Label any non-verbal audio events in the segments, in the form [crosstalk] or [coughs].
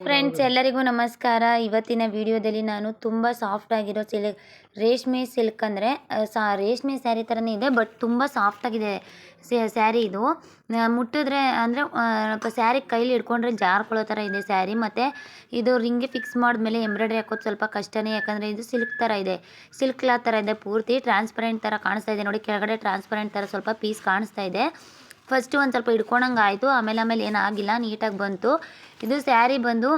Friends ಎಲ್ಲರಿಗೂ ನಮಸ್ಕಾರ. ಇವತ್ತಿನ ವಿಡಿಯೋದಲ್ಲಿ ನಾನು ತುಂಬ ಸಾಫ್ಟ್ ಆಗಿರೋ ಸಿಲ್ಕ್ ರೇಷ್ಮೆ ಸಿಲ್ಕ್ ಅಂದರೆ ಸಾ ರೇಷ್ಮೆ ಸ್ಯಾರಿ ಥರನೇ ಇದೆ ಬಟ್ ತುಂಬ ಸಾಫ್ಟ್ ಆಗಿದೆ ಸ್ಯಾರಿ ಇದು. ಮುಟ್ಟಿದ್ರೆ ಅಂದರೆ ಸ್ಯಾರಿ ಕೈಲಿ ಹಿಡ್ಕೊಂಡ್ರೆ ಜಾರ್ಕೊಳ್ಳೋ ಥರ ಇದೆ ಸ್ಯಾರಿ ಮತ್ತು ಇದು ರಿಂಗ್ಗೆ ಫಿಕ್ಸ್ ಮಾಡಿದ್ಮೇಲೆ ಎಂಬ್ರಾಯ್ಡ್ರಿ ಹಾಕೋದು ಸ್ವಲ್ಪ ಕಷ್ಟನೇ ಯಾಕಂದರೆ ಇದು ಸಿಲ್ಕ್ ಥರ ಇದೆ. ಸಿಲ್ಕ್ ಕ್ಲಾತ್ ಥರ ಇದೆ ಪೂರ್ತಿ ಟ್ರಾನ್ಸ್ಪರೆಂಟ್ ಥರ ಕಾಣಿಸ್ತಾ ಇದೆ. ನೋಡಿ ಕೆಳಗಡೆ ಟ್ರಾನ್ಸ್ಪರೆಂಟ್ ಥರ ಸ್ವಲ್ಪ ಪೀಸ್ ಕಾಣಿಸ್ತಾ ಇದೆ. ಫಸ್ಟು ಒಂದು ಸ್ವಲ್ಪ ಹಿಡ್ಕೊಳಂಗಾಯಿತು ಆಮೇಲೆ ಆಮೇಲೆ ಏನಾಗಿಲ್ಲ ನೀಟಾಗಿ ಬಂತು. ಇದು ಸ್ಯಾರಿ ಬಂದು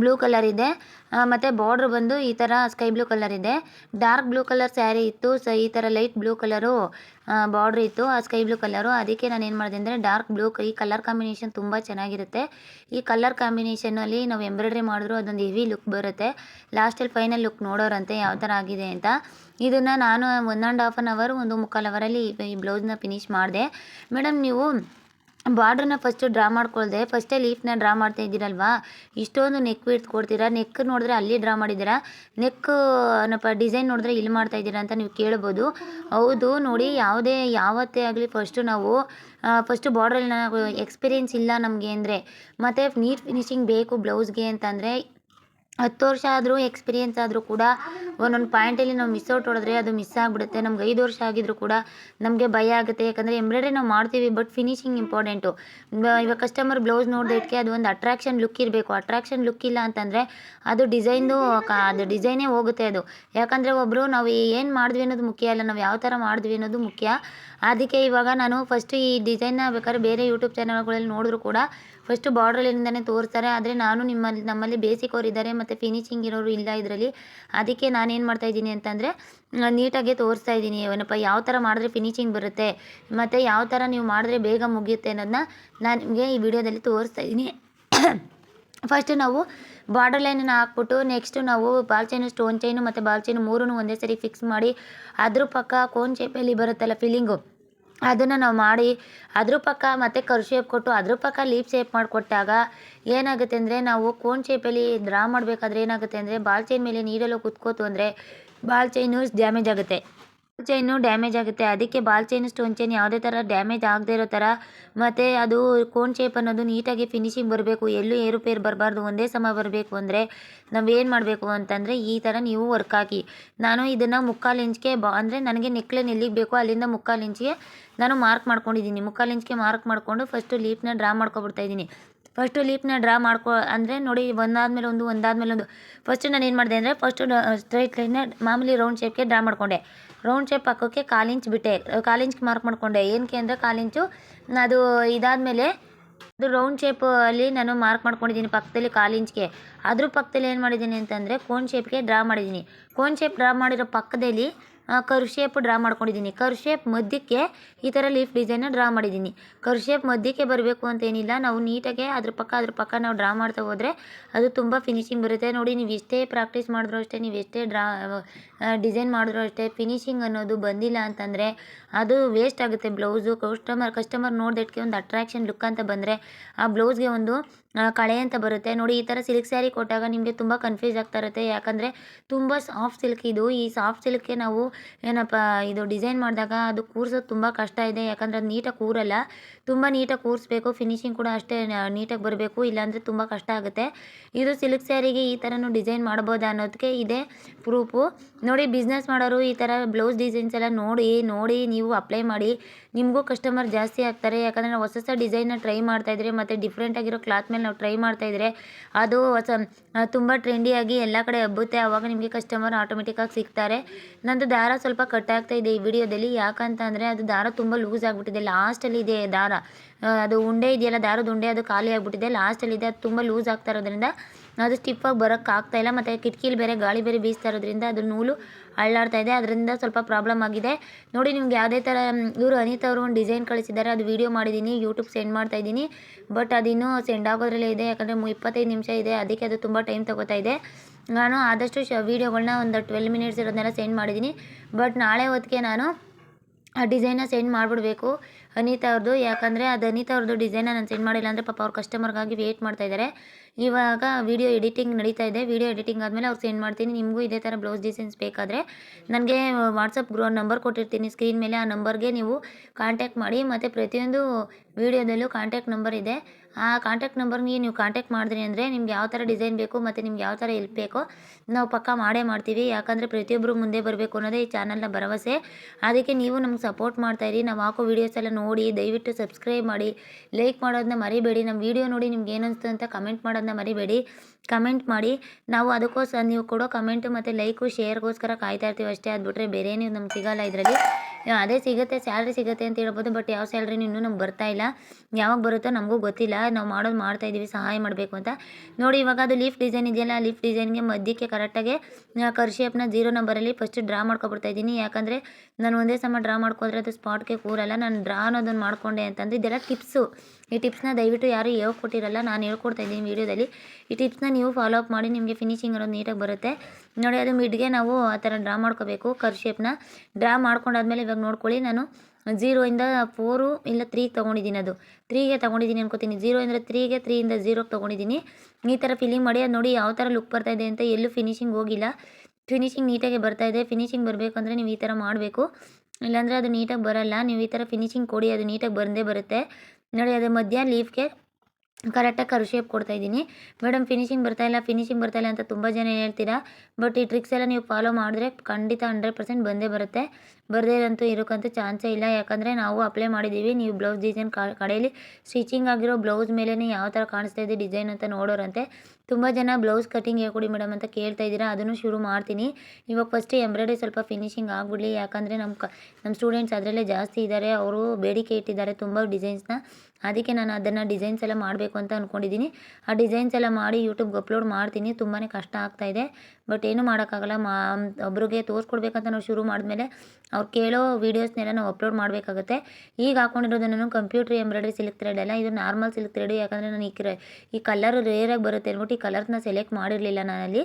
ಬ್ಲೂ ಕಲರ್ ಇದೆ. ಮತ್ತು ಬಾರ್ಡ್ರ್ ಬಂದು ಈ ಥರ ಸ್ಕೈ ಬ್ಲೂ ಕಲರ್ ಇದೆ. ಡಾರ್ಕ್ ಬ್ಲೂ ಕಲರ್ ಸ್ಯಾರಿ ಇತ್ತು. ಸೊ, ಈ ಥರ ಲೈಟ್ ಬ್ಲೂ ಕಲರು ಬಾರ್ಡ್ರ್ ಇತ್ತು. ಆ ಸ್ಕೈ ಬ್ಲೂ ಕಲರು. ಅದಕ್ಕೆ ನಾನು ಏನು ಮಾಡಿದೆ ಅಂದರೆ ಡಾರ್ಕ್ ಬ್ಲೂ ಈ ಕಲರ್ ಕಾಂಬಿನೇಷನ್ ತುಂಬ ಚೆನ್ನಾಗಿರುತ್ತೆ. ಈ ಕಲರ್ ಕಾಂಬಿನೇಷನಲ್ಲಿ ನಾವು ಎಂಬ್ರಾಯ್ಡ್ರಿ ಮಾಡಿದ್ರು ಅದೊಂದು ಹೆವಿ ಲುಕ್ ಬರುತ್ತೆ. ಲಾಸ್ಟಲ್ಲಿ ಫೈನಲ್ ಲುಕ್ ನೋಡೋರಂತೆ ಯಾವ ಥರ ಆಗಿದೆ ಅಂತ. ಇದನ್ನು ನಾನು one and half an hour, ಒಂದು ಮುಕ್ಕಾಲು ಅವರಲ್ಲಿ ಈ ಬ್ಲೌಸ್ನ ಫಿನಿಶ್ ಮಾಡಿದೆ. ಮೇಡಮ್ ನೀವು ಬಾರ್ಡ್ರನ್ನ ಫಸ್ಟು ಡ್ರಾ ಮಾಡ್ಕೊಳ್ದೆ ಫಸ್ಟೇ ಲೀಫ್ನ ಡ್ರಾ ಮಾಡ್ತಾ ಇದ್ದೀರಲ್ವಾ? ಇಷ್ಟೊಂದು ನೆಕ್ ವಿಡ್ತ್ ಕೊಡ್ತೀರಾ? ನೆಕ್ ನೋಡಿದ್ರೆ ಅಲ್ಲಿ ಡ್ರಾ ಮಾಡಿದ್ದೀರಾ? ನೆಕ್ ಏನಪ್ಪ ಡಿಸೈನ್ ನೋಡಿದ್ರೆ ಇಲ್ಲಿ ಮಾಡ್ತಾ ಇದ್ದೀರಾ ಅಂತ ನೀವು ಕೇಳ್ಬೋದು. ಹೌದು, ನೋಡಿ, ಯಾವುದೇ, ಯಾವತ್ತೇ ಆಗಲಿ ಫಸ್ಟು ನಾವು ಫಸ್ಟು ಬಾರ್ಡ್ರಲ್ಲಿ ಎಕ್ಸ್ಪೀರಿಯೆನ್ಸ್ ಇಲ್ಲ ನಮಗೆ ಅಂದರೆ. ಮತ್ತು ನೀಟ್ ಫಿನಿಶಿಂಗ್ ಬೇಕು ಬ್ಲೌಸ್ಗೆ ಅಂತಂದರೆ ಹತ್ತು ವರ್ಷ ಆದರೂ ಎಕ್ಸ್ಪೀರಿಯೆನ್ಸ್ ಆದರೂ ಕೂಡ ಒಂದೊಂದು ಪಾಯಿಂಟಲ್ಲಿ ನಾವು ಮಿಸ್ ಔಟ್ ಹೊಡೆದ್ರೆ ಅದು ಮಿಸ್ ಆಗಿಬಿಡುತ್ತೆ. ನಮ್ಗೆ ಐದು ವರ್ಷ ಆಗಿದ್ರು ಕೂಡ ನಮಗೆ ಭಯ ಆಗುತ್ತೆ. ಯಾಕಂದರೆ ಎಂಬ್ರಾಯ್ಡ್ರಿ ನಾವು ಮಾಡ್ತೀವಿ ಬಟ್ ಫಿನಿಶಿಂಗ್ ಇಂಪಾರ್ಟೆಂಟು ಇವಾಗ ಕಸ್ಟಮರ್ ಬ್ಲೌಸ್ ನೋಡಿದಕ್ಕೆ ಅದು ಒಂದು ಅಟ್ರಾಕ್ಷನ್ ಲುಕ್ ಇರಬೇಕು. ಅಟ್ರಾಕ್ಷನ್ ಲುಕ್ ಇಲ್ಲ ಅಂತಂದರೆ ಅದು ಡಿಸೈನ್ದು ಅದು ಡಿಸೈನೇ ಹೋಗುತ್ತೆ ಅದು. ಯಾಕಂದರೆ ಒಬ್ಬರು ನಾವು ಏನು ಮಾಡಿದ್ವಿ ಅನ್ನೋದು ಮುಖ್ಯ ಅಲ್ಲ, ನಾವು ಯಾವ ಥರ ಮಾಡಿದ್ವಿ ಅನ್ನೋದು ಮುಖ್ಯ. ಅದಕ್ಕೆ ಇವಾಗ ನಾನು ಫಸ್ಟ್ ಈ ಡಿಸೈನ್ನ ಬೇಕಾದ್ರೆ ಬೇರೆ ಯೂಟ್ಯೂಬ್ ಚಾನಲ್ಗಳಲ್ಲಿ ನೋಡಿದ್ರು ಕೂಡ ಫಸ್ಟು ಬಾರ್ಡ್ರಲ್ಲಿಂದಲೇ ತೋರಿಸ್ತಾರೆ, ಆದರೆ ನಾನು ನಿಮ್ಮಲ್ಲಿ ನಮ್ಮಲ್ಲಿ ಬೇಸಿಕ್ ಅವ್ರು ಇದ್ದಾರೆ ಮತ್ತು ಫಿನಿಶಿಂಗ್ ಇರೋರು ಇಲ್ಲ ಇದರಲ್ಲಿ. ಅದಕ್ಕೆ ನಾನೇನು ಮಾಡ್ತಾ ಇದ್ದೀನಿ ಅಂತಂದರೆ ನೀಟಾಗೆ ತೋರಿಸ್ತಾ ಇದ್ದೀನಿ. ಏನಪ್ಪ, ಯಾವ ಥರ ಮಾಡಿದ್ರೆ ಫಿನಿಶಿಂಗ್ ಬರುತ್ತೆ, ಮತ್ತು ಯಾವ ಥರ ನೀವು ಮಾಡಿದ್ರೆ ಬೇಗ ಮುಗಿಯುತ್ತೆ ಅನ್ನೋದನ್ನ ನಾನು ನಿಮಗೆ ಈ ವಿಡಿಯೋದಲ್ಲಿ ತೋರಿಸ್ತಾ ಇದ್ದೀನಿ. [coughs] ಫಸ್ಟ್ ನಾವು ಬಾರ್ಡರ್ ಲೈನನ್ನು ಹಾಕ್ಬಿಟ್ಟು ನೆಕ್ಸ್ಟು ನಾವು ಬಾಲ್ ಚೈನು ಸ್ಟೋನ್ ಚೈನು ಮತ್ತು ಬಾಲ್ ಚೈನು ಮೂರೂ ಒಂದೇ ಸರಿ ಫಿಕ್ಸ್ ಮಾಡಿ, ಅದ್ರ ಪಕ್ಕ ಕೋನ್ ಶೇಪಲ್ಲಿ ಬರುತ್ತಲ್ಲ ಫಿಲ್ಲಿಂಗು ಅದನ್ನು ನಾವು ಮಾಡಿ ಅದ್ರ ಪಕ್ಕ ಮತ್ತೆ ಕರ್ ಶೇಪ್ ಕೊಟ್ಟು ಅದ್ರ ಪಕ್ಕ ಲೀಪ್ ಶೇಪ್ ಮಾಡಿಕೊಟ್ಟಾಗ ಏನಾಗುತ್ತೆ ಅಂದರೆ ನಾವು ಕೋನ್ ಶೇಪಲ್ಲಿ ಡ್ರಾ ಮಾಡಬೇಕಾದ್ರೆ ಏನಾಗುತ್ತೆ ಅಂದರೆ ಬಾಲ್ ಚೈನ್ ಮೇಲೆ ನೀಡಲು ಕುತ್ಕೋತು ಅಂದರೆ ಬಾಲ್ ಚೈನು ಡ್ಯಾಮೇಜ್ ಆಗುತ್ತೆ. ಚೈನು ಡ್ಯಾಮೇಜ್ ಆಗುತ್ತೆ. ಅದಕ್ಕೆ ಬಾಲ್ ಚೈನು, ಸ್ಟೋನ್ ಚೈನ್ ಯಾವುದೇ ಥರ ಡ್ಯಾಮೇಜ್ ಆಗದೆ ಇರೋ ಥರ ಮತ್ತು ಅದು ಕೋನ್ ಶೇಪ್ ಅನ್ನೋದು ನೀಟಾಗಿ ಫಿನಿಶಿಂಗ್ ಬರಬೇಕು. ಎಲ್ಲೂ ಏರುಪೇರು ಬರಬಾರ್ದು. ಒಂದೇ ಸಮ ಬರಬೇಕು ಅಂದರೆ ನಾವೇನು ಮಾಡಬೇಕು ಅಂತಂದರೆ ಈ ಥರ ನೀವು ವರ್ಕ್ ಹಾಕಿ. ನಾನು ಇದನ್ನು ಮುಕ್ಕಾಲು ಇಂಚ್ಗೆ ಬಾ, ಅಂದರೆ ನನಗೆ ನೆಕ್ಲೇನ್ ಎಲ್ಲಿಗೆ ಬೇಕೋ. ಅಲ್ಲಿಂದ ಮುಕ್ಕಾಲು ಇಂಚ್ಗೆ ನಾನು ಮಾರ್ಕ್ ಮಾಡ್ಕೊಂಡಿದ್ದೀನಿ. ಮುಕ್ಕಾಲು ಇಂಚ್ಗೆ ಮಾರ್ಕ್ ಮಾಡಿಕೊಂಡು ಫಸ್ಟು ಲೀಪ್ನ ಡ್ರಾ ಮಾಡ್ಕೊಬಿಡ್ತಾ ಇದ್ದೀನಿ. ಫಸ್ಟು ಲೀಪ್ನ ಡ್ರಾ ಮಾಡ್ಕೊ, ಅಂದರೆ ನೋಡಿ ಒಂದಾದಮೇಲೆ ಒಂದು ಒಂದಾದಮೇಲೆ ಒಂದು. ಫಸ್ಟು ನಾನು ಏನು ಮಾಡಿದೆ ಅಂದರೆ ಫಸ್ಟು ಸ್ಟ್ರೈಟ್ ಲೈನ್ನ ಮಾಮೂಲಿ ರೌಂಡ್ ಶೇಪ್ಗೆ ಡ್ರಾ ಮಾಡಿಕೊಂಡೆ. ರೌಂಡ್ ಶೇಪ್ ಹಾಕೋಕ್ಕೆ ಕಾಲಿಂಚ್ ಬಿಟ್ಟೆ, ಕಾಲು ಮಾರ್ಕ್ ಮಾಡಿಕೊಂಡೆ. ಏನಕ್ಕೆ ಅಂದರೆ ಕಾಲಿಂಚು ಇಂಚು ಅದು ಇದಾದಮೇಲೆ ಅದು ರೌಂಡ್ ಶೇಪಲ್ಲಿ ನಾನು ಮಾರ್ಕ್ ಮಾಡ್ಕೊಂಡಿದ್ದೀನಿ ಪಕ್ಕದಲ್ಲಿ ಕಾಲು ಇಂಚ್ಗೆ ಅದ್ರ ಪಕ್ಕದಲ್ಲಿ ಏನು ಮಾಡಿದ್ದೀನಿ ಅಂತಂದರೆ ಕೋನ್ ಶೇಪ್ಗೆ ಡ್ರಾ ಮಾಡಿದ್ದೀನಿ. ಕೋನ್ ಶೇಪ್ ಡ್ರಾ ಮಾಡಿರೋ ಪಕ್ಕದಲ್ಲಿ ಕರ್ ಶೇಪ್ ಡ್ರಾ ಮಾಡ್ಕೊಂಡಿದ್ದೀನಿ ಕರ್ವ್ ಶೇಪ್ ಮಧ್ಯಕ್ಕೆ ಈ ಥರ ಲೀಫ್ ಡಿಸೈನ್ನ ಡ್ರಾ ಮಾಡಿದ್ದೀನಿ ಕರ್ವ್ ಶೇಪ್ ಮಧ್ಯಕ್ಕೆ ಬರಬೇಕು ಅಂತ ಏನಿಲ್ಲ. ನಾವು ನೀಟಾಗೆ ಅದ್ರ ಪಕ್ಕ ಅದ್ರ ಪಕ್ಕ ನಾವು ಡ್ರಾ ಮಾಡ್ತಾ ಹೋದರೆ ಅದು ತುಂಬ ಫಿನಿಶಿಂಗ್ ಬರುತ್ತೆ. ನೋಡಿ, ನೀವು ಎಷ್ಟೇ ಪ್ರಾಕ್ಟೀಸ್ ಮಾಡಿದ್ರು ಅಷ್ಟೇ, ನೀವು ಎಷ್ಟೇ ಡ್ರಾ ಡಿಸೈನ್ ಮಾಡಿದ್ರು ಅಷ್ಟೇ ಫಿನಿಶಿಂಗ್ ಅನ್ನೋದು ಬಂದಿಲ್ಲ ಅಂತಂದರೆ ಅದು ವೇಸ್ಟ್ ಆಗುತ್ತೆ. ಬ್ಲೌಸು ಕಸ್ಟಮರ್ ಕಸ್ಟಮರ್ ನೋಡಿದಕ್ಕೆ ಒಂದು ಅಟ್ರಾಕ್ಷನ್ ಲುಕ್ ಅಂತ ಬಂದರೆ ಆ ಬ್ಲೌಸ್ಗೆ ಒಂದು ಕಳೆ ಅಂತ ಬರುತ್ತೆ. ನೋಡಿ, ಈ ಥರ ಸಿಲ್ಕ್ ಸ್ಯಾರಿ ಕೊಟ್ಟಾಗ ನಿಮಗೆ ತುಂಬ ಕನ್ಫ್ಯೂಸ್ ಆಗ್ತಾ ಇರುತ್ತೆ. ಯಾಕಂದರೆ ತುಂಬ ಸಾಫ್ಟ್ ಸಿಲ್ಕ್ ಇದು. ಈ ಸಾಫ್ಟ್ ಸಿಲ್ಕ್ಗೆ ನಾವು ಏನಪ್ಪ, ಇದು ಡಿಸೈನ್ ಮಾಡಿದಾಗ ಅದು ಕೂರ್ಸೋದು ತುಂಬ ಕಷ್ಟ ಇದೆ. ಯಾಕಂದರೆ ಅದು ನೀಟಾಗಿ ಕೂರಲ್ಲ. ತುಂಬ ನೀಟಾಗಿ ಕೂರಿಸ್ಬೇಕು. ಫಿನಿಶಿಂಗ್ ಕೂಡ ಅಷ್ಟೇ ನೀಟಾಗಿ ಬರಬೇಕು. ಇಲ್ಲಾಂದರೆ ತುಂಬ ಕಷ್ಟ ಆಗುತ್ತೆ. ಇದು ಸಿಲ್ಕ್ ಸ್ಯಾರಿಗೆ ಈ ಥರನೂ ಡಿಸೈನ್ ಮಾಡ್ಬೋದಾ ಅನ್ನೋದಕ್ಕೆ ಇದೆ ಪ್ರೂಫು ನೋಡಿ ಬಿಸ್ನೆಸ್ ಮಾಡೋರು ಈ ಥರ ಬ್ಲೌಸ್ ಡಿಸೈನ್ಸ್ ಎಲ್ಲ ನೋಡಿ ನೋಡಿ, ನೀವು ಅಪ್ಲೈ ಮಾಡಿ. ನಿಮಗೂ ಕಸ್ಟಮರ್ ಜಾಸ್ತಿ ಆಗ್ತಾರೆ. ಯಾಕಂದರೆ ಹೊಸ ಹೊಸ ಡಿಸೈನ್ನ ಟ್ರೈ ಮಾಡ್ತಾಯಿದ್ರೆ ಮತ್ತು ಡಿಫ್ರೆಂಟಾಗಿರೋ ಕ್ಲಾತ್ ಮೇಲೆ ನಾವು ಟ್ರೈ ಮಾಡ್ತಾ ಇದ್ರೆ ಅದು ಹೊಸ ತುಂಬ ಟ್ರೆಂಡಿಯಾಗಿ ಎಲ್ಲ ಕಡೆ ಹಬ್ಬುತ್ತೆ. ಆವಾಗ ನಿಮಗೆ ಕಸ್ಟಮರ್ ಆಟೋಮೆಟಿಕ್ಕಾಗಿ ಸಿಗ್ತಾರೆ. ನಂದು ದಾರ ಸ್ವಲ್ಪ ಕಟ್ ಆಗ್ತಾ ಇದೆ ಈ ವಿಡಿಯೋದಲ್ಲಿ. ಯಾಕಂತ ಅಂದರೆ ಅದು ದಾರ ತುಂಬ ಲೂಸ್ ಆಗಿಬಿಟ್ಟಿದೆ. ಲಾಸ್ಟಲ್ಲಿ ಇದೆ ದಾರ. ಅದು ಉಂಡೆ ಇದೆಯಲ್ಲ, ದಾರದ ಉಂಡೆ ಅದು ಖಾಲಿ ಆಗಿಬಿಟ್ಟಿದೆ. ಲಾಸ್ಟಲ್ಲಿದೆ ಅದು ತುಂಬ ಲೂಸ್ ಆಗ್ತಾ ಇರೋದ್ರಿಂದ ಅದು ಸ್ಟಿಫಾಗಿ ಬರೋಕ್ಕೆ ಇಲ್ಲ. ಮತ್ತು ಕಿಟಕಿಲಿ ಬೇರೆ ಗಾಳಿ ಬೇರೆ ಬೀಸ್ತಾ ಇರೋದ್ರಿಂದ ಅದು ನೂಲು ಅಳ್ಳಾಡ್ತಾ ಇದೆ. ಅದರಿಂದ ಸ್ವಲ್ಪ ಪ್ರಾಬ್ಲಮ್ ಆಗಿದೆ. ನೋಡಿ, ನಿಮ್ಗೆ ಯಾವುದೇ ಥರ ಇವರು ಅನಿತಾ ಅವರು ಒಂದು ಡಿಸೈನ್ ಕಳಿಸಿದ್ದಾರೆ. ಅದು ವೀಡಿಯೋ ಮಾಡಿದ್ದೀನಿ ಯೂಟ್ಯೂಬ್ ಸೆಂಡ್ ಮಾಡ್ತಾ ಇದ್ದೀನಿ. ಬಟ್ ಅದಿನ್ನೂ ಸೆಂಡ್ ಆಗೋದ್ರಲ್ಲೇ ಇದೆ. ಯಾಕಂದರೆ ಇಪ್ಪತ್ತೈದು ನಿಮಿಷ ಇದೆ. ಅದಕ್ಕೆ ಅದು ತುಂಬ ಟೈಮ್ ತಗೋತಾ ಇದೆ. ನಾನು ಆದಷ್ಟು ಶ ವೀಡಿಯೋಗಳನ್ನ ಒಂದು ಟ್ವೆಲ್ ಮಿನಿಟ್ಸ್ ಇರೋದನ್ನೆಲ್ಲ ಸೆಂಡ್ ಮಾಡಿದ್ದೀನಿ ಬಟ್ ನಾಳೆ ಹೊತ್ತಿಗೆ ನಾನು ಆ ಡಿಸೈನ ಸೆಂಡ್ ಮಾಡಿಬಿಡ್ಬೇಕು. ಅನಿತಾ ಅವ್ರದ್ದು ಯಾಕಂದರೆ ಅದು ಅನಿತಾ ಅವ್ರದ್ದು ಡಿಸೈನ ನಾನು ಸೆಂಡ್ ಮಾಡಿಲ್ಲ ಅಂದರೆ ಪಾಪ ಅವ್ರ ಕಸ್ಟಮರ್ಗಾಗಿ ವೇಟ್ ಮಾಡ್ತಾ ಇದ್ದಾರೆ ಇವಾಗ ವಿಡಿಯೋ ಎಡಿಟಿಂಗ್ ನಡೀತಾ ಇದೆ. ವಿಡಿಯೋ ಎಡಿಟಿಂಗ್ ಆದಮೇಲೆ ಅವ್ರು ಸೆಂಡ್ ಮಾಡ್ತೀನಿ. ನಿಮಗೂ ಇದೇ ಥರ ಬ್ಲೌಸ್ ಡಿಸೈನ್ಸ್ ಬೇಕಾದರೆ. ನನಗೆ ವಾಟ್ಸಪ್ ಗ್ರೋ ನಂಬರ್ ಕೊಟ್ಟಿರ್ತೀನಿ. ಸ್ಕ್ರೀನ್ ಮೇಲೆ ಆ ನಂಬರ್ಗೆ ನೀವು ಕಾಂಟ್ಯಾಕ್ಟ್ ಮಾಡಿ. ಮತ್ತು ಪ್ರತಿಯೊಂದು ವೀಡಿಯೋದಲ್ಲೂ ಕಾಂಟ್ಯಾಕ್ಟ್ ನಂಬರ್ ಇದೆ. ಆ ಕಾಂಟ್ಯಾಕ್ಟ್ ನಂಬರ್ಗೆ ನೀವು ಕಾಂಟ್ಯಾಕ್ಟ್ ಮಾಡಿದ್ರಿ ಅಂದರೆ ನಿಮ್ಗೆ ಯಾವ ಥರ ಡಿಸೈನ್ ಬೇಕು ಮತ್ತು ನಿಮ್ಗೆ ಯಾವ ಥರ ಹೆಲ್ಪ್ ಬೇಕೋ, ನಾವು ಪಕ್ಕ ಮಾಡೇ ಮಾಡ್ತೀವಿ. ಯಾಕಂದರೆ ಪ್ರತಿಯೊಬ್ಬರು ಮುಂದೆ ಬರಬೇಕು ಅನ್ನೋದೇ ಈ ಚಾನಲ್ನ ಭರವಸೆ. ಅದಕ್ಕೆ ನೀವು ನಮ್ಗೆ ಸಪೋರ್ಟ್ ಮಾಡ್ತಾಯಿರಿ ನಾವು ಹಾಕೋ ವೀಡಿಯೋಸ್ ಎಲ್ಲ ನೋಡಿ, ದಯವಿಟ್ಟು ಸಬ್ಸ್ಕ್ರೈಬ್ ಮಾಡಿ. ಲೈಕ್ ಮಾಡೋದನ್ನ ಮರಿಬೇಡಿ. ನಮ್ಮ ವೀಡಿಯೋ ನೋಡಿ ನಿಮ್ಗೆ ಏನು ಅನಿಸ್ತು ಅಂತ ಕಮೆಂಟ್ ಮಾಡೋದನ್ನ ಮರಿಬೇಡಿ. ಕಮೆಂಟ್ ಮಾಡಿ. ನಾವು ಅದಕ್ಕೋಸ್ಕರ ನೀವು ಕೊಡೋ ಕಮೆಂಟು ಮತ್ತು ಲೈಕು ಶೇರ್ಗೋಸ್ಕರ ಕಾಯ್ತಾ ಇರ್ತೀವಿ ಅಷ್ಟೇ. ಅದು ಬಿಟ್ಟರೆ ಬೇರೆ ನೀವು ನಮ್ಗೆ ಸಿಗಲ್ಲ ಇದರಲ್ಲಿ. ಅದೇ ಸಿಗುತ್ತೆ ಸ್ಯಾಲ್ರಿ ಸಿಗುತ್ತೆ ಅಂತ ಹೇಳ್ಬೋದು ಬಟ್ ಯಾವ ಸ್ಯಾಲ್ರಿ ಇನ್ನೂ ನಮ್ಗೆ ಬರ್ತಾ ಇಲ್ಲ. ಯಾವಾಗ ಬರುತ್ತೋ ನಮಗೂ ಗೊತ್ತಿಲ್ಲ. ನಾವು ಮಾಡೋದು ಮಾಡ್ತಾ ಇದ್ದೀವಿ ಸಹಾಯ ಮಾಡಬೇಕು ಅಂತ. ನೋಡಿ, ಇವಾಗ ಅದು ಲೀಫ್ ಡಿಸೈನ್ ಇದೆಯಲ್ಲ ಲೀಫ್ ಡಿಸೈನ್ಗೆ ಮಧ್ಯಕ್ಕೆ ಕರೆಕ್ಟಾಗಿ ಕರ್ ಶೇಪ್ನ ಜೀರೋ ನಂಬರಲ್ಲಿ ಫಸ್ಟ್ ಡ್ರಾ ಮಾಡ್ಕೊಬಿಡ್ತಾ ಇದ್ದೀನಿ. ಯಾಕಂದರೆ ನಾನು ಒಂದೇ ಸಮ ಡ್ರಾ ಮಾಡ್ಕೊಂಡ್ರೆ ಅದು ಸ್ಪಾಟ್ಗೆ ಕೂರಲ್ಲ. ನಾನು ಡ್ರಾ ಅನ್ನೋದನ್ನು ಮಾಡಿಕೊಂಡೆ ಅಂತಂದು ಇದೆಲ್ಲ ಟಿಪ್ಸು ಈ ಟಿಪ್ಸ್ನ ದಯವಿಟ್ಟು ಯಾರು ಹೇಳ್ಕೊಟ್ಟಿರಲ್ಲ, ನಾನು ಹೇಳ್ಕೊಡ್ತಾ ಇದ್ದೀನಿ ವೀಡಿಯೋದಲ್ಲಿ. ಈ ಟಿಪ್ಸ್ನ ನೀವು ಫಾಲೋ ಅಪ್ ಮಾಡಿ, ನಿಮಗೆ ಫಿನಿಶಿಂಗ್ ಅನ್ನೋದು ನೀಟಾಗಿ ಬರುತ್ತೆ. ನೋಡಿ, ಅದು ಮಿಡ್ಗೆ ನಾವು ಆ ಥರ ಡ್ರಾ ಮಾಡ್ಕೋಬೇಕು ಕರ್ ಶೇಪ್ನ ಡ್ರಾ ಮಾಡ್ಕೊಂಡಾದ್ಮೇಲೆ ಇವಾಗ ನೋಡ್ಕೊಳ್ಳಿ, ನಾನು ಝೀರೋಯಿಂದ ಫೋರು ಇಲ್ಲ ತ್ರೀಗೆ ತೊಗೊಂಡಿದ್ದೀನಿ ಅದು. ತ್ರೀಗೆ ತೊಗೊಂಡಿದ್ದೀನಿ ಅನ್ಕೋತೀನಿ. ಝೀರೋ ಅಂದರೆ ತ್ರೀಗೆ ತ್ರೀಯಿಂದ ಝೀರೋಗೆ ತೊಗೊಂಡಿದ್ದೀನಿ. ಈ ಥರ ಫಿಲಿಂಗ್ ಮಾಡಿ, ಅದು ನೋಡಿ ಯಾವ ಥರ ಲುಕ್ ಬರ್ತಾ ಇದೆ ಅಂತ ಎಲ್ಲೂ ಫಿನಿಶಿಂಗ್ ಹೋಗಿಲ್ಲ. ಫಿನಿಶಿಂಗ್ ನೀಟಾಗಿ ಬರ್ತಾ ಇದೆ. ಫಿನಿಶಿಂಗ್ ಬರಬೇಕಂದ್ರೆ ನೀವು ಈ ಥರ ಮಾಡಬೇಕು. ಇಲ್ಲಾಂದರೆ ಅದು ನೀಟಾಗಿ ಬರಲ್ಲ. ನೀವು ಈ ಥರ ಫಿನಿಶಿಂಗ್ ಕೊಡಿ, ಅದು ನೀಟಾಗಿ ಬಂದೇ ಬರುತ್ತೆ. ನೋಡಿ, ಅದು ಮಧ್ಯ ಲೀಫ್ಗೆ ಕರೆಕ್ಟಾಗಿ ಕರು ಶೇಪ್ ಕೊಡ್ತಾ ಇದ್ದೀನಿ. ಮೇಡಮ್ ಫಿನಿಶಿಂಗ್ ಬರ್ತಾ ಇಲ್ಲ ಫಿನಿಶಿಂಗ್ ಬರ್ತಾ ಇಲ್ಲ ಅಂತ ತುಂಬ ಜನ ಹೇಳ್ತೀರಾ? ಬಟ್ ಈ ಟ್ರಿಕ್ಸ್ ಎಲ್ಲ ನೀವು ಫಾಲೋ ಮಾಡಿದ್ರೆ ಖಂಡಿತ ಹಂಡ್ರೆಡ್ ಪರ್ಸೆಂಟ್ ಬಂದೇ ಬರುತ್ತೆ. ಬರದೇ ಇರಂತೂ ಇರೋಕ್ಕಂತೂ ಚಾನ್ಸೇ ಇಲ್ಲ. ಯಾಕಂದರೆ ನಾವು ಅಪ್ಲೈ ಮಾಡಿದ್ದೀವಿ. ನೀವು ಬ್ಲೌಸ್ ಡಿಸೈನ್ ಕಡೆಯಲ್ಲಿ ಸ್ಟಿಚಿಂಗ್ ಆಗಿರೋ ಬ್ಲೌಸ್ ಮೇಲೇ ಯಾವ ಥರ ಕಾಣಿಸ್ತಾ ಇದೆ ಡಿಸೈನ್ ಅಂತ ನೋಡೋರಂತೆ. ತುಂಬ ಜನ ಬ್ಲೌಸ್ ಕಟಿಂಗ್ ಹೇಳ್ಕೊಡಿ ಮೇಡಮ್ ಅಂತ ಕೇಳ್ತಾ ಇದ್ದೀರಾ, ಅದನ್ನು ಶುರು ಮಾಡ್ತೀನಿ. ಇವಾಗ ಫಸ್ಟ್ ಎಂಬ್ರಾಯ್ಡ್ರಿ ಸ್ವಲ್ಪ ಫಿನಿಶಿಂಗ್ ಆಗಿಬಿಡ್ಲಿ, ಯಾಕಂದರೆ ನಮ್ಮ ಕ ನಮ್ಮ ಸ್ಟೂಡೆಂಟ್ಸ್ ಅದರಲ್ಲೇ ಜಾಸ್ತಿ ಇದ್ದಾರೆ ಅವರು ಬೇಡಿಕೆ ಇಟ್ಟಿದ್ದಾರೆ ತುಂಬ ಡಿಸೈನ್ಸ್ನ ಅದಕ್ಕೆ ನಾನು ಅದನ್ನು ಡಿಸೈನ್ಸ್ ಎಲ್ಲ ಮಾಡಬೇಕು ಅಂತ ಅಂದ್ಕೊಂಡಿದ್ದೀನಿ ಆ ಡಿಸೈನ್ಸ್ ಎಲ್ಲ ಮಾಡಿ ಯೂಟ್ಯೂಬ್ಗೆ ಅಪ್ಲೋಡ್ ಮಾಡ್ತೀನಿ ತುಂಬಾ ಕಷ್ಟ ಆಗ್ತಾಯಿದೆ ಬಟ್ ಏನೂ ಮಾಡೋಕ್ಕಾಗಲ್ಲ, ಮಾ, ಒಬ್ರಿಗೆ ತೋರಿಸ್ಕೊಡ್ಬೇಕಂತ ನಾವು ಶುರು ಮಾಡಿದ್ಮೇಲೆ ಅವ್ರು ಕೇಳೋ ವೀಡಿಯೋಸ್ನೆಲ್ಲ ನಾವು ಅಪ್ಲೋಡ್ ಮಾಡಬೇಕಾಗುತ್ತೆ. ಈಗ ಹಾಕೊಂಡಿರೋದು ನಾನು ಕಂಪ್ಯೂಟ್ರ್ ಎಂಬ್ರಾಯ್ಡ್ರಿ ಸಿಲ್ಕ್ ಥ್ರೆಡ್ ಅಲ್ಲ, ಇದು ನಾರ್ಮಲ್ ಸಿಲ್ಕ್ ಥ್ರೆಡ್ ಯಾಕಂದರೆ ನಾನು ಈ ಈ ಕಲರ್ ರೇರಾಗಿ ಬರುತ್ತೆ ಅಂದ್ಬಿಟ್ಟು ಈ ಕಲರ್ನ ಸೆಲೆಕ್ಟ್ ಮಾಡಿರಲಿಲ್ಲ ನಾನಲ್ಲಿ.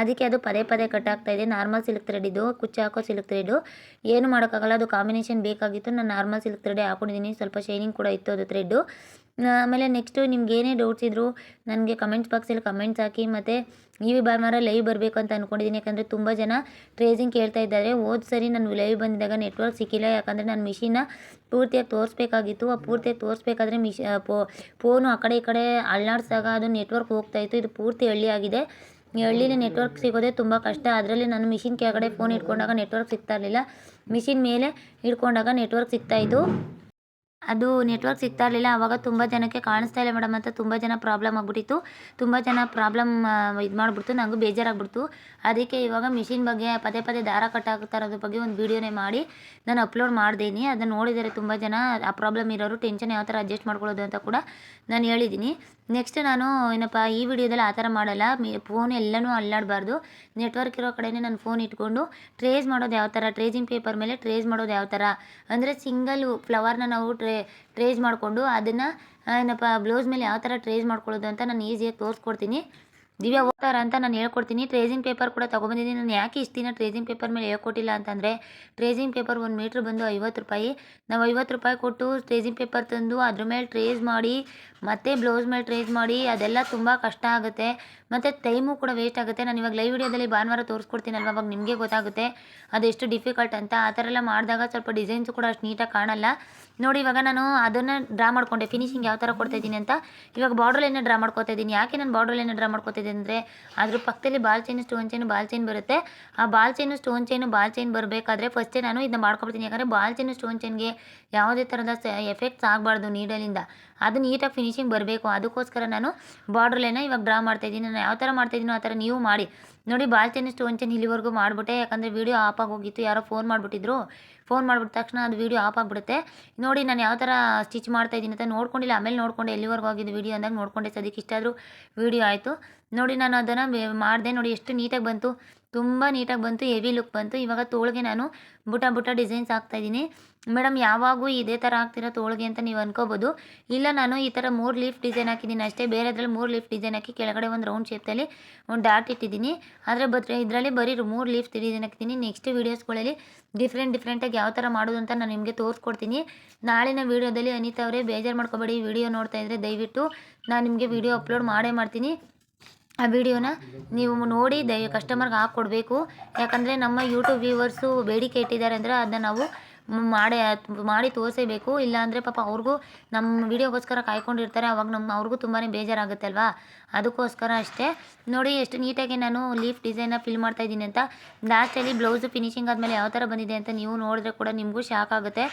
ಅದಕ್ಕೆ ಅದು ಪದೇ ಪದೇ ಕಟ್ ಆಗ್ತಾ ಇದೆ. ನಾರ್ಮಲ್ ಸಿಲ್ಕ್ ಥ್ರೆಡ್ ಇದು, ಕುಚ್ಚು ಹಾಕೋ ಸಿಲ್ಕ್ ಥ್ರೆಡು ಏನು ಮಾಡೋಕ್ಕಾಗಲ್ಲ, ಅದು ಕಾಂಬಿನೇಷನ್ ಬೇಕಾಗಿತ್ತು. ನಾನು ನಾರ್ಮಲ್ ಸಿಲ್ಕ್ ಥ್ರೆಡೇ ಹಾಕೊಂಡಿದ್ದೀನಿ ಸ್ವಲ್ಪ ಶೈನಿಂಗ್ ಕೂಡ ಇತ್ತು ಅದು ಥ್ರೆಡ್ಡು ಆಮೇಲೆ ನೆಕ್ಸ್ಟು ನಿಮ್ಗೆ ಏನೇ ಡೌಟ್ಸ್ ಇದ್ದರೂ ನನಗೆ ಕಮೆಂಟ್ಸ್ ಬಾಕ್ಸಲ್ಲಿ ಕಮೆಂಟ್ಸ್ ಹಾಕಿ ಮತ್ತು ಈ ಭಾನುವಾರ ಲೈವ್ ಬರಬೇಕು ಅಂತ ಅಂದ್ಕೊಂಡಿದ್ದೀನಿ ಯಾಕಂದರೆ ತುಂಬ ಜನ ಟ್ರೇಸಿಂಗ್ ಕೇಳ್ತಾ ಇದ್ದಾರೆ. ಹೋದ ಸರಿ ನಾನು ಲೈವ್ ಬಂದಿದ್ದಾಗ ನೆಟ್ವರ್ಕ್ ಸಿಕ್ಕಿಲ್ಲ. ಯಾಕಂದರೆ ನಾನು ಮಿಷಿನ್ನ ಪೂರ್ತಿಯಾಗಿ ತೋರಿಸ್ಬೇಕಾಗಿತ್ತು. ಆ ಪೂರ್ತಿಯಾಗಿ ತೋರಿಸ್ಬೇಕಾದ್ರೆ ಮಿಷ್ ಫೋನು ಆ ಕಡೆ ಈ ಕಡೆ ಅಳ್ನಾಡ್ಸಿದಾಗ ಅದು ನೆಟ್ವರ್ಕ್ ಹೋಗ್ತಾಯಿತ್ತು ಇದು ಪೂರ್ತಿ ಹಳ್ಳಿ ಆಗಿದೆ. ಹಳ್ಳಿಲಿ ನೆಟ್ವರ್ಕ್ ಸಿಗೋದೇ ತುಂಬ ಕಷ್ಟ. ಅದರಲ್ಲಿ ನಾನು ಮಿಷಿನ್ ಕೆಳಗಡೆ ಫೋನ್ ಇಟ್ಕೊಂಡಾಗ ನೆಟ್ವರ್ಕ್ ಸಿಗ್ತಾ ಇರಲಿಲ್ಲ. ಮಿಷಿನ್ ಮೇಲೆ ಇಟ್ಕೊಂಡಾಗ ನೆಟ್ವರ್ಕ್ ಸಿಗ್ತಾಯಿತ್ತು ಅದು ನೆಟ್ವರ್ಕ್ ಸಿಗ್ತಾ ಇರಲಿಲ್ಲ. ಅವಾಗ ತುಂಬ ಜನಕ್ಕೆ ಕಾಣಿಸ್ತಾ ಇಲ್ಲ ಮೇಡಮ್ ಅಂತ ತುಂಬ ಜನ ಪ್ರಾಬ್ಲಮ್ ಆಗ್ಬಿಟ್ಟಿತ್ತು. ತುಂಬ ಜನ ಪ್ರಾಬ್ಲಮ್ ಇದು ಮಾಡಿಬಿಡ್ತು. ನನಗೂ ಬೇಜಾರಾಗ್ಬಿಡ್ತು. ಅದಕ್ಕೆ ಇವಾಗ ಮಿಷಿನ್ ಬಗ್ಗೆ ಪದೇ ಪದೇ ದಾರ ಕಟ್ಟಾಗ್ತಾ ಇರೋದ್ರ ಬಗ್ಗೆ ಒಂದು ವೀಡಿಯೋನೇ ಮಾಡಿ. ನಾನು ಅಪ್ಲೋಡ್ ಮಾಡಿದ್ದೀನಿ ಅದನ್ನು ನೋಡಿದರೆ ತುಂಬ ಜನ ಆ ಪ್ರಾಬ್ಲಮ್ ಇರೋರು ಟೆನ್ಷನ್ ಯಾವ ಥರ ಅಡ್ಜಸ್ಟ್ ಮಾಡ್ಕೊಳ್ಳೋದು ಅಂತ ಕೂಡ ನಾನು ಹೇಳಿದ್ದೀನಿ ನೆಕ್ಸ್ಟ್ ನಾನು ಏನಪ್ಪ, ಈ ವಿಡಿಯೋದಲ್ಲಿ ಆ ಥರ ಮಾಡಲ್ಲ. ಮಿ ಫೋನ್ ಎಲ್ಲನೂ ಅಲ್ಲಾಡಬಾರ್ದು. ನೆಟ್ವರ್ಕ್ ಇರೋ ಕಡೆನೇ ನಾನು ಫೋನ್ ಇಟ್ಕೊಂಡು ಟ್ರೇಸ್ ಮಾಡೋದು ಯಾವ ಥರ ಟ್ರೇಸಿಂಗ್ ಪೇಪರ್ ಮೇಲೆ ಟ್ರೇಸ್ ಮಾಡೋದು ಯಾವ ಥರ ಅಂದರೆ ಸಿಂಗಲ್ ಫ್ಲವರ್ನ ನಾವು ಟ್ರೇ ಟ್ರೇಸ್ ಮಾಡಿಕೊಂಡು ಅದನ್ನು ಏನಪ್ಪ ಬ್ಲೌಸ್ ಮೇಲೆ ಯಾವ ಥರ ಟ್ರೇಸ್ ಮಾಡ್ಕೊಳ್ಳೋದು ಅಂತ ನಾನು ಈಸಿಯಾಗಿ ತೋರಿಸ್ಕೊಡ್ತೀನಿ. ದಿವ್ಯಾ ಓದ್ತಾರ ಅಂತ ನಾನು ಹೇಳ್ಕೊಡ್ತೀನಿ. ಟ್ರೇಸಿಂಗ್ ಪೇಪರ್ ಕೂಡ ತೊಗೊಬಂದಿದ್ದೀನಿ. ನಾನು ಯಾಕೆ ಇಷ್ಟು ದಿನ ಟ್ರೇಸಿಂಗ್ ಪೇಪರ್ ಮೇಲೆ ಹೇಳ್ಕೊಟ್ಟಿಲ್ಲ ಅಂತಂದರೆ ಟ್ರೇಸಿಂಗ್ ಪೇಪರ್ ಒಂದು ಮೀಟ್ರ್ ಬಂದು ಐವತ್ತು ರೂಪಾಯಿ. ನಾವು ಐವತ್ತು ರೂಪಾಯಿ ಕೊಟ್ಟು ಟ್ರೇಸಿಂಗ್ ಪೇಪರ್ ತಂದು ಅದ್ರ ಮೇಲೆ ಟ್ರೇಸ್ ಮಾಡಿ, ಮತ್ತೆ ಬ್ಲೌಸ್ ಮೇಲೆ ಟ್ರೇಸ್ ಮಾಡಿ, ಅದೆಲ್ಲ ತುಂಬ ಕಷ್ಟ ಆಗುತ್ತೆ. ಮತ್ತು ಟೈಮು ಕೂಡ ವೇಸ್ಟ್ ಆಗುತ್ತೆ. ನಾನು ಇವಾಗ ಲೈವ್ ವಿಡಿಯೋದಲ್ಲಿ ಭಾನುವಾರ ತೋರಿಸ್ಕೊಡ್ತೀನಲ್ವ? ಅವಾಗ ನಿಮಗೆ ಗೊತ್ತಾಗುತ್ತೆ ಅದೆಷ್ಟು ಡಿಫಿಕಲ್ಟ್ ಅಂತ. ಆ ಥರ ಎಲ್ಲ ಮಾಡಿದಾಗ ಸ್ವಲ್ಪ ಡಿಸೈನ್ಸು ಕೂಡ ಅಷ್ಟು ನೀಟಾಗಿ ಕಾಣಲ್ಲ. ನೋಡಿ ಇವಾಗ ನಾನು ಅದನ್ನು ಡ್ರಾ ಮಾಡ್ಕೊಂಡೆ. ಫಿನಿಶಿಂಗ್ ಯಾವ ಥರ ಕೊಡ್ತಾ ಇದ್ದೀನಿ ಅಂತ. ಇವಾಗ ಬಾರ್ಡ್ರ್ ಲೈನ ಡ್ರಾ ಮಾಡ್ಕೊತಾ ಇದ್ದೀನಿ. ಯಾಕೆ ನಾನು ಬಾರ್ಡರ್ ಲೈನ ಡ್ರಾ ಮಾಡ್ಕೋತಿದ್ದೀನಿ ಅಂದರೆ, ಅದ್ರ ಪಕ್ಕದಲ್ಲಿ ball chain stone chain ball chain ಬರುತ್ತೆ. ಆ ball chain stone chain ball chain ಬರಬೇಕಾದ್ರೆ ಫಸ್ಟೇ ನಾನು ಇದನ್ನ ಮಾಡ್ಕೊಬಿಡ್ತೀನಿ. ಯಾಕಂದರೆ ಬಾಲ್ ಚೈನು ಸ್ಟೋನ್ ಚೈನ್ಗೆ ಯಾವುದೇ ಥರದ ಎಫೆಕ್ಟ್ಸ್ ಆಗಬಾರ್ದು ನೀಡಲಿಂದ ಅದು ನೀಟಾಗಿ ಫಿನಿಶಿಂಗ್ ಬರಬೇಕು. ಅದಕ್ಕೋಸ್ಕರ ನಾನು ಬಾರ್ಡ್ರ್ ಲೈನ ಇವಾಗ ಡ್ರಾ ಮಾಡ್ತಾಯಿದ್ದೀನಿ ನಾನು ಯಾವ ಥರ ಮಾಡ್ತಾಯಿದ್ದೀನೋ ಆ ಥರ ನೀವು ಮಾಡಿ. ನೋಡಿ ಬಾಲ್ ಚೆನ್ನ ಸ್ಟೋನ್ ಚೈನ್ ಇಲ್ಲಿವರೆಗೂ ಮಾಡಿಬಿಟ್ಟೆ. ಯಾಕಂದರೆ ವೀಡಿಯೋ ಆಫ್ ಆಗೋಗಿತ್ತು ಯಾರೋ ಫೋನ್ ಮಾಡಿಬಿಟ್ಟಿದ್ರು. ಫೋನ್ ಮಾಡಿಬಿಟ್ಟ ತಕ್ಷಣ ಅದು ವೀಡಿಯೋ ಆಫ್ ಆಗಿಬಿಡುತ್ತೆ. ನೋಡಿ, ನಾನು ಯಾವ ಥರ ಸ್ಟಿಚ್ ಮಾಡ್ತಾ ಇದ್ದೀನಿ ಅಂತ ನೋಡ್ಕೊಂಡಿಲ್ಲ. ಆಮೇಲೆ ನೋಡ್ಕೊಂಡೆ ಎಲ್ಲಿವರೆಗೂ ಆಗಿದ್ದು ವೀಡಿಯೋ ಅಂದಾಗ ನೋಡ್ಕೊಂಡೆ. ಸದ್ಯಕ್ಕೆ ಇಷ್ಟಾದರೂ ವೀಡಿಯೋ ಆಯಿತು. ನೋಡಿ, ನಾನು ಅದನ್ನು ಮಾಡಿದೆ. ನೋಡಿ, ಎಷ್ಟು ನೀಟಾಗಿ ಬಂತು. ತುಂಬ ನೀಟಾಗಿ ಬಂತು ಹೆವಿ ಲುಕ್ ಬಂತು. ಇವಾಗ ತೋಳಿಗೆ ನಾನು ಬುಟ ಬುಟ ಡಿಸೈನ್ಸ್ ಹಾಕ್ತಾಯಿದ್ದೀನಿ ಮೇಡಮ್, ಯಾವಾಗೂ ಇದೇ ಥರ ಹಾಕ್ತಿರೋ ತೋಳಿಗೆ ಅಂತ ನೀವು ಅನ್ಕೋಬೋದು. ಇಲ್ಲ, ನಾನು ಈ ಥರ ಮೂರು ಲೀಫ್ ಡಿಸೈನ್ ಹಾಕಿದ್ದೀನಿ ಅಷ್ಟೇ. ಬೇರೆದ್ರಲ್ಲಿ ಮೂರು ಲೀಫ್ ಡಿಸೈನ್ ಹಾಕಿ ಕೆಳಗಡೆ ಒಂದು ರೌಂಡ್ ಶೇಪಲ್ಲಿ ಒಂದು ಡಾಟ್ ಇಟ್ಟಿದ್ದೀನಿ. ಆದರೆ ಬದ್ರೆ ಇದರಲ್ಲಿ ಬರೀ ಮೂರು ಲೀಫ್ ಡಿಸೈನ್ ಹಾಕ್ತೀನಿ ನೆಕ್ಸ್ಟ್ ವೀಡಿಯೋಸ್ಗಳಲ್ಲಿ ಡಿಫ್ರೆಂಟ್ ಡಿಫ್ರೆಂಟಾಗಿ ಯಾವ ಥರ ಮಾಡೋದು ಅಂತ ನಾನು ನಿಮಗೆ ತೋರಿಸ್ಕೊಡ್ತೀನಿ. ನಾಳಿನ ವೀಡಿಯೋದಲ್ಲಿ ಅನಿತಾ ಅವರೇ ಬೇಜಾರು ಮಾಡ್ಕೋಬೇಡಿ. ವಿಡಿಯೋ ನೋಡ್ತಾ ಇದ್ದರೆ ದಯವಿಟ್ಟು ನಾನು ನಿಮಗೆ ವಿಡಿಯೋ ಅಪ್ಲೋಡ್ ಮಾಡೇ ಮಾಡ್ತೀನಿ. ಆ ವಿಡಿಯೋನ ನೀವು ನೋಡಿ ದಯ ಕಸ್ಟಮರ್ಗೆ ಹಾಕ್ಕೊಡ್ಬೇಕು ಯಾಕಂದರೆ ನಮ್ಮ ಯೂಟ್ಯೂಬ್ ವ್ಯೂವರ್ಸು ಬೇಡಿಕೆ ಇಟ್ಟಿದ್ದಾರೆ ಅಂದರೆ ಅದನ್ನ ನಾವು ಮಾಡಿ ಮಾಡಿ ತೋರಿಸೇಬೇಕು. ಇಲ್ಲಾಂದರೆ ಪಾಪ ಅವ್ರಿಗೂ ನಮ್ಮ ವಿಡಿಯೋಗೋಸ್ಕರ ಕಾಯ್ಕೊಂಡಿರ್ತಾರೆ. ಅವಾಗ ನಮ್ಮ ಅವ್ರಿಗೂ ತುಂಬಾ ಬೇಜಾರಾಗುತ್ತೆ ಅಲ್ವಾ ಅದಕ್ಕೋಸ್ಕರ ಅಷ್ಟೇ. ನೋಡಿ, ಎಷ್ಟು ನೀಟಾಗಿ ನಾನು ಲೀಫ್ ಡಿಸೈನ್ನ ಫಿಲ್ ಮಾಡ್ತಾ ಇದ್ದೀನಿ ಅಂತ. ಲಾಸ್ಟಲ್ಲಿ ಬ್ಲೌಸು ಫಿನಿಶಿಂಗ್ ಆದಮೇಲೆ ಯಾವ ಥರ ಬಂದಿದೆ ಅಂತ ನೀವು ನೋಡಿದ್ರೆ ಕೂಡ ನಿಮಗೂ ಶಾಕ್ ಆಗುತ್ತೆ.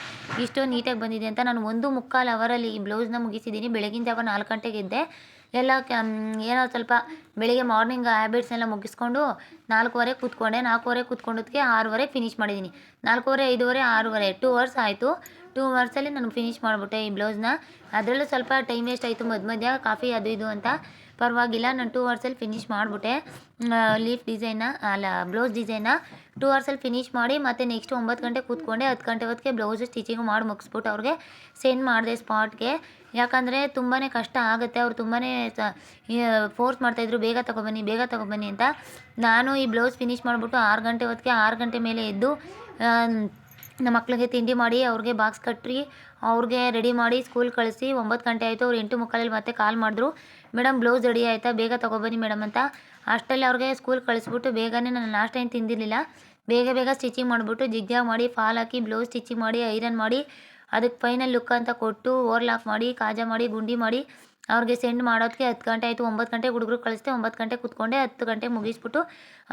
ಇಷ್ಟು ನೀಟಾಗಿ ಬಂದಿದೆ ಅಂತ ನಾನು ಒಂದು ಮುಕ್ಕಾಲು ಅವರಲ್ಲಿ ಈ ಬ್ಲೌಸ್ನ ಮುಗಿಸಿದ್ದೀನಿ. ಬೆಳಗಿನ ಜಾವ ನಾಲ್ಕು ಗಂಟೆಗೆ ಇದ್ದೆ ಎಲ್ಲ ಏನೋ ಸ್ವಲ್ಪ ಬೆಳಿಗ್ಗೆ ಮಾರ್ನಿಂಗ್ ಹ್ಯಾಬಿಟ್ಸ್ನೆಲ್ಲ ಮುಗಿಸ್ಕೊಂಡು ನಾಲ್ಕೂವರೆ ಕೂತ್ಕೊಂಡೆ. ನಾಲ್ಕೂವರೆ ಕೂತ್ಕೊಂಡೋದಕ್ಕೆ ಆರೂವರೆ ಫಿನಿಶ್ ಮಾಡಿದ್ದೀನಿ. ನಾಲ್ಕೂವರೆ, ಐದೂವರೆ, ಆರೂವರೆ ಟೂ ಅವರ್ಸ್ ಆಯಿತು. ಟೂ ಅವರ್ಸಲ್ಲಿ ನಾನು ಫಿನಿಶ್ ಮಾಡಿಬಿಟ್ಟೆ ಈ ಬ್ಲೌಸ್ನ ಅದರಲ್ಲೂ ಸ್ವಲ್ಪ ಟೈಮ್ ವೇಸ್ಟ್ ಆಯಿತು. ಮಧ್ಯ ಮಧ್ಯ ಕಾಫಿ ಅದು ಇದು ಅಂತ ಪರವಾಗಿಲ್ಲ, ನಾನು ಟೂ ಅವರ್ಸಲ್ಲಿ ಫಿನಿಶ್ ಮಾಡಿಬಿಟ್ಟೆ. ಲೀಫ್ ಡಿಸೈನ ಅಲ್ಲ ಬ್ಲೌಸ್ ಡಿಸೈನ ಟೂ ಅವರ್ಸಲ್ಲಿ ಫಿನಿಶ್ ಮಾಡಿ, ಮತ್ತು ನೆಕ್ಸ್ಟ್ ಒಂಬತ್ತು ಗಂಟೆ ಕೂತ್ಕೊಂಡೆ. ಹತ್ತು ಗಂಟೆ ಹೊತ್ತಿಗೆ ಬ್ಲೌಸ್ ಸ್ಟಿಚಿಂಗ್ ಮಾಡಿ ಮುಗಿಸ್ಬಿಟ್ಟು ಅವ್ರಿಗೆ ಸೆಂಡ್ ಮಾಡಿದೆ ಸ್ಪಾಟ್ಗೆ ಯಾಕಂದರೆ ತುಂಬಾ ಕಷ್ಟ ಆಗುತ್ತೆ. ಅವ್ರು ತುಂಬಾ ಫೋರ್ಸ್ ಮಾಡ್ತಾಯಿದ್ರು ಬೇಗ ತಗೊಬನ್ನಿ ಬೇಗ ತಗೊಬನ್ನಿ ಅಂತ. ನಾನು ಈ ಬ್ಲೌಸ್ ಫಿನಿಶ್ ಮಾಡಿಬಿಟ್ಟು ಆರು ಗಂಟೆ ಹೊತ್ತಿಗೆ ಆರು ಗಂಟೆ ಮೇಲೆ ಎದ್ದು ನಮ್ಮ ಮಕ್ಳಿಗೆ ತಿಂಡಿ ಮಾಡಿ, ಅವ್ರಿಗೆ ಬಾಕ್ಸ್ ಕಟ್ಟಿ, ಅವ್ರಿಗೆ ರೆಡಿ ಮಾಡಿ ಸ್ಕೂಲ್ ಕಳಿಸಿ ಒಂಬತ್ತು ಗಂಟೆ ಆಯಿತು, ಅವ್ರು ಎಂಟು ಮುಕ್ಕಾಲಲ್ಲಿ ಮತ್ತೆ ಕಾಲ್ ಮಾಡಿದ್ರು. ಮೇಡಮ್ ಬ್ಲೌಸ್ ರೆಡಿ ಆಯಿತಾ? ಬೇಗ ತೊಗೊಬನ್ನಿ ಮೇಡಮ್ ಅಂತ. ಅಷ್ಟಲ್ಲಿ ಅವ್ರಿಗೆ ಸ್ಕೂಲ್ ಕಳಿಸ್ಬಿಟ್ಟು ಬೇಗನೆ ನಾನು ಲಾಸ್ಟ್ ಟೈಮ್ ತಿಂದಿರಲಿಲ್ಲ. ಬೇಗ ಬೇಗ ಸ್ಟಿಚಿಂಗ್ ಮಾಡಿಬಿಟ್ಟು ಜಿಗ್ಜಾಗ್ ಮಾಡಿ ಫಾಲ್ ಹಾಕಿ ಬ್ಲೌಸ್ ಸ್ಟಿಚಿಂಗ್ ಮಾಡಿ ಐರನ್ ಮಾಡಿ, ಅದಕ್ಕೆ ಫೈನಲ್ ಲುಕ್ ಅಂತ ಕೊಟ್ಟು ಓರ್ಲಾಕ್ ಮಾಡಿ, ಕಾಜಾ ಮಾಡಿ, ಗುಂಡಿ ಮಾಡಿ ಅವ್ರಿಗೆ ಸೆಂಡ್ ಮಾಡೋದಕ್ಕೆ ಹತ್ತು ಗಂಟೆ ಆಯಿತು, ಒಂಬತ್ತು ಗಂಟೆಗೆ ಹುಡುಗರು ಕಳಿಸ್ತೆ ಒಂಬತ್ತು ಗಂಟೆ ಕೂತ್ಕೊಂಡೆ, ಹತ್ತು ಗಂಟೆ ಮುಗಿಸ್ಬಿಟ್ಟು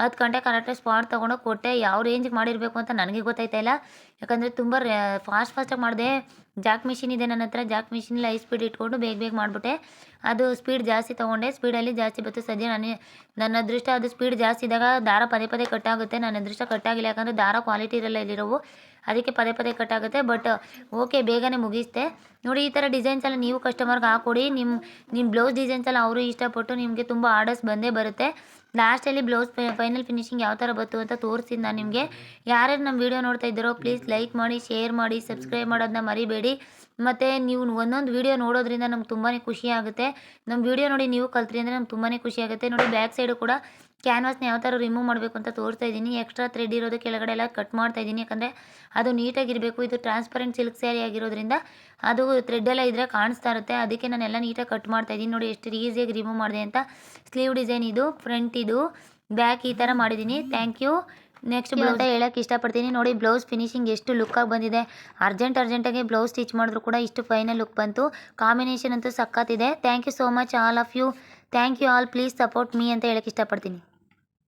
ಹತ್ತು ಗಂಟೆ ಕರೆಕ್ಟ್ ಸ್ಪಾಟ್ ತೊಗೊಂಡೋಗಿ ಕೊಟ್ಟೆ. ಯಾವ ರೇಂಜಿಗೆ ಮಾಡಿರಬೇಕು ಅಂತ ನನಗೆ ಗೊತ್ತಾಯ್ತಾ ಇಲ್ಲ. ಯಾಕಂದರೆ ತುಂಬ ಫಾಸ್ಟ್ ಫಾಸ್ಟಾಗಿ ಮಾಡಿದೆ. ಜಾಕ್ ಮಿಷಿನ್ ಇದೆ ನನ್ನ ಹತ್ರ. ಜಾಕ್ ಮಿಷಿನಲ್ಲಿ ಐ ಸ್ಪೀಡ್ ಇಟ್ಕೊಂಡು ಬೇಗ ಬೇಗ ಮಾಡಿಬಿಟ್ಟೆ. ಅದು ಸ್ಪೀಡ್ ಜಾಸ್ತಿ ತೊಗೊಂಡೆ. ಸ್ಪೀಡಲ್ಲಿ ಜಾಸ್ತಿ ಬಂತು ಸದ್ಯ ನಾನು ನನ್ನ ಅದೃಷ್ಟ ಅದು ಸ್ಪೀಡ್ ಜಾಸ್ತಿ ಇದ್ದಾಗ ದಾರ ಪದೇ ಪದೇ ಕಟ್ಟಾಗುತ್ತೆ ನನ್ನ ಅದೃಷ್ಟ ಕಟ್ಟಾಗಿಲ್ಲ ಯಾಕಂದರೆ ದಾರ ಕ್ವಾಲಿಟಿ ಇರಲ್ಲ ಇಲ್ಲಿರೋವು ಅದಕ್ಕೆ ಪದೇ ಪದೇ ಕಟ್ಟಾಗುತ್ತೆ ಬಟ್ ಓಕೆ ಬೇಗನೆ ಮುಗಿಸ್ತೆ ನೋಡಿ, ಈ ಥರ ಡಿಸೈನ್ಸ್ ಎಲ್ಲ ನೀವು ಕಸ್ಟಮರ್ಗೆ ಹಾಕ್ಕೊಡಿ ನಿಮ್ಮ ನಿಮ್ಮ ಬ್ಲೌಸ್ ಡಿಸೈನ್ಸ್ ಎಲ್ಲ ಅವರು ಇಷ್ಟಪಟ್ಟು ನಿಮಗೆ ತುಂಬ ಆರ್ಡರ್ಸ್ ಬಂದೇ ಬರುತ್ತೆ. ಲಾಸ್ಟಲ್ಲಿ ಬ್ಲೌಸ್ ಫೈನಲ್ ಫಿನಿಶಿಂಗ್ ಯಾವ ಥರ ಬಂತು ಅಂತ ತೋರಿಸ್ತೀನಿ ನಾನು ನಿಮಗೆ. ಯಾರ್ಯಾರು ನಮ್ಮ ವೀಡಿಯೋ ನೋಡ್ತಾ ಇದ್ದೀರೋ ಪ್ಲೀಸ್ ಲೈಕ್ ಮಾಡಿ ಶೇರ್ ಮಾಡಿ ಸಬ್ಸ್ಕ್ರೈಬ್ ಮಾಡೋದನ್ನ ಮರಿಬೇಡಿ. ಮತ್ತು ನೀವು ಒಂದೊಂದು ವೀಡಿಯೋ ನೋಡೋದ್ರಿಂದ ನಮ್ಗೆ ತುಂಬಾ ಖುಷಿ ಆಗುತ್ತೆ. ನಮ್ಮ ವೀಡಿಯೋ ನೋಡಿ ನೀವು ಕಲ್ತ್ರಿ ಅಂದರೆ ನಮ್ಗೆ ತುಂಬಾ ಖುಷಿ ಆಗುತ್ತೆ. ನೋಡಿ ಬ್ಯಾಕ್ ಸೈಡು ಕೂಡ ಕ್ಯಾನ್ವಾಸ್ನ ಯಾವ ಥರ ರಿಮೂವ್ ಮಾಡಬೇಕು ಅಂತ ತೋರಿಸ್ತಾ ಇದ್ದೀನಿ. ಎಕ್ಸ್ಟ್ರಾ ಥ್ರೆಡ್ ಇರೋದು ಕೆಳಗಡೆ ಎಲ್ಲ ಕಟ್ ಮಾಡ್ತಾ ಇದ್ದೀನಿ. ಯಾಕಂದರೆ ಅದು ನೀಟಾಗಿರಬೇಕು ಇದು ಟ್ರಾನ್ಸ್ಪರೆಂಟ್ ಸಿಲ್ಕ್ ಸ್ಯಾರಿ ಆಗಿರೋದ್ರಿಂದ ಅದು ಥ್ರೆಡ್ ಎಲ್ಲ ಇದ್ದರೆ ಕಾಣಿಸ್ತಾ ಇರುತ್ತೆ. ಅದಕ್ಕೆ ನಾನೆಲ್ಲ ನೀಟಾಗಿ ಕಟ್ ಮಾಡ್ತಾ ಇದ್ದೀನಿ. ನೋಡಿ ಎಷ್ಟು ಈಸಿಯಾಗಿ ರಿಮೂವ್ ಮಾಡಿದೆ ಅಂತ. ಸ್ಲೀವ್ ಡಿಸೈನ್ ಇದು ಫ್ರಂಟ್ ಇದು ಬ್ಯಾಕ್ ಈ ಥರ ಮಾಡಿದ್ದೀನಿ. ಥ್ಯಾಂಕ್ ಯು ನೆಕ್ಸ್ಟ್ ಅಂತ ಹೇಳಕ್ಕೆ ಇಷ್ಟಪಡ್ತೀನಿ. ನೋಡಿ ಬ್ಲೌಸ್ ಫಿನಿಶಿಂಗ್ ಎಷ್ಟು ಲುಕ್ಕಾಗಿ ಬಂದಿದೆ. ಅರ್ಜೆಂಟ್ ಅರ್ಜೆಂಟಾಗಿ ಬ್ಲೌಸ್ ಸ್ಟಿಚ್ ಮಾಡಿದ್ರು ಕೂಡ ಇಷ್ಟು ಫೈನಲ್ ಲುಕ್ ಬಂತು. ಕಾಂಬಿನೇಷನ್ ಅಂತೂ ಸಖತ್ತಿದೆ thank you so much all of you thank you all please support me ಅಂತ ಹೇಳಕ್ಕೆ ಇಷ್ಟಪಡ್ತೀನಿ.